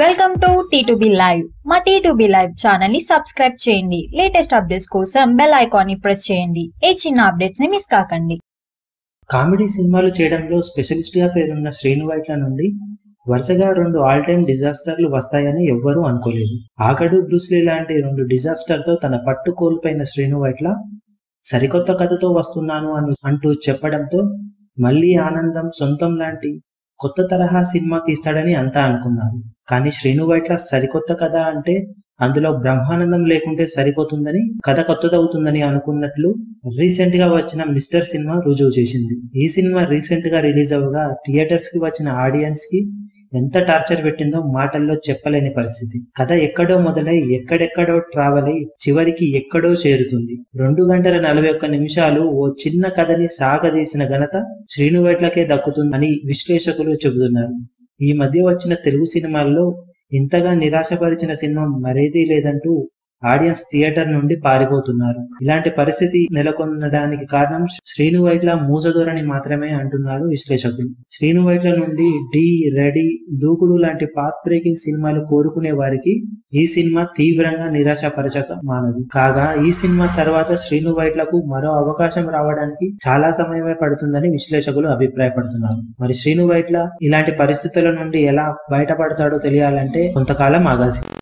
Welcome to T live మా T live ఛానల్ని subscribe చేయండి. లేటెస్ట్ అప్డేట్స్ కోసం బెల్ ఐకాన్ని ప్రెస్ చేయండి. ఏ చిన్న అప్డేట్స్ని మిస్ కాకండి. కామెడీ సినిమాలు చేయడంలో స్పెషలిస్ట్గా పేరున్న శ్రీను వైట్ల నుండి వరుసగా రెండు ఆల్ టైమ్ డిజాస్టర్లు వస్తాయని ఎవ్వరూ అనుకోలేదు. ఆకడు బ్రూస్లీ లాంటి రెండు డిజాస్టర్తో తన పట్టు కోల్పోయిన శ్రీను వైట్ల సరికొత్త కథతో వస్తున్నాను అని అంటూ చెప్పడంతో మళ్ళీ ఆనందం సొంతం లాంటి కొత్త తరహా సినిమా తీస్తాడని అంతా అనుకున్నారు. కానీ శ్రీను వైట్ల సరికొత్త కథ అంటే అందులో బ్రహ్మానందం లేకుంటే సరిపోతుందని కథ కొత్తదవుతుందని అనుకున్నట్లు రీసెంట్గా వచ్చిన మిస్టర్ సినిమా రుజువు చేసింది. ఈ సినిమా రీసెంట్గా రిలీజ్ అవ్వగా థియేటర్స్కి వచ్చిన ఆడియన్స్కి ఎంత టార్చర్ పెట్టిందో మాటల్లో చెప్పలేని పరిస్థితి. కథ ఎక్కడో మొదలై ఎక్కడెక్కడో ట్రావెల్ అయి చివరికి ఎక్కడో చేరుతుంది. రెండు గంటల నలభై ఒక్క నిమిషాలు ఓ చిన్న కథని సాగదీసిన ఘనత శ్రీనువైట్లకే దక్కుతుందని విశ్లేషకులు చెబుతున్నారు. ఈ మధ్య వచ్చిన తెలుగు సినిమాల్లో ఇంతగా నిరాశపరిచిన సినిమా మరేదీ లేదంటూ ఆడియన్స్ థియేటర్ నుండి పారిపోతున్నారు. ఇలాంటి పరిస్థితి నెలకొనడానికి కారణం శ్రీను వైట్ల మూసధోరణి మాత్రమే అంటున్నారు విశ్లేషకులు. శ్రీను వైట్ల నుండి డి. రెడీ దూకుడు లాంటి పాత్ బ్రేకింగ్ సినిమాలు కోరుకునే వారికి ఈ సినిమా తీవ్రంగా నిరాశపరచక మానదు కాగా ఈ సినిమా తర్వాత శ్రీను వైట్లకు మరో అవకాశం రావడానికి చాలా సమయమే పడుతుందని విశ్లేషకులు అభిప్రాయపడుతున్నారు. మరి శ్రీను వైట్ల ఇలాంటి పరిస్థితుల నుండి ఎలా బయటపడతాడో తెలియాలంటే కొంతకాలం ఆగాల్సింది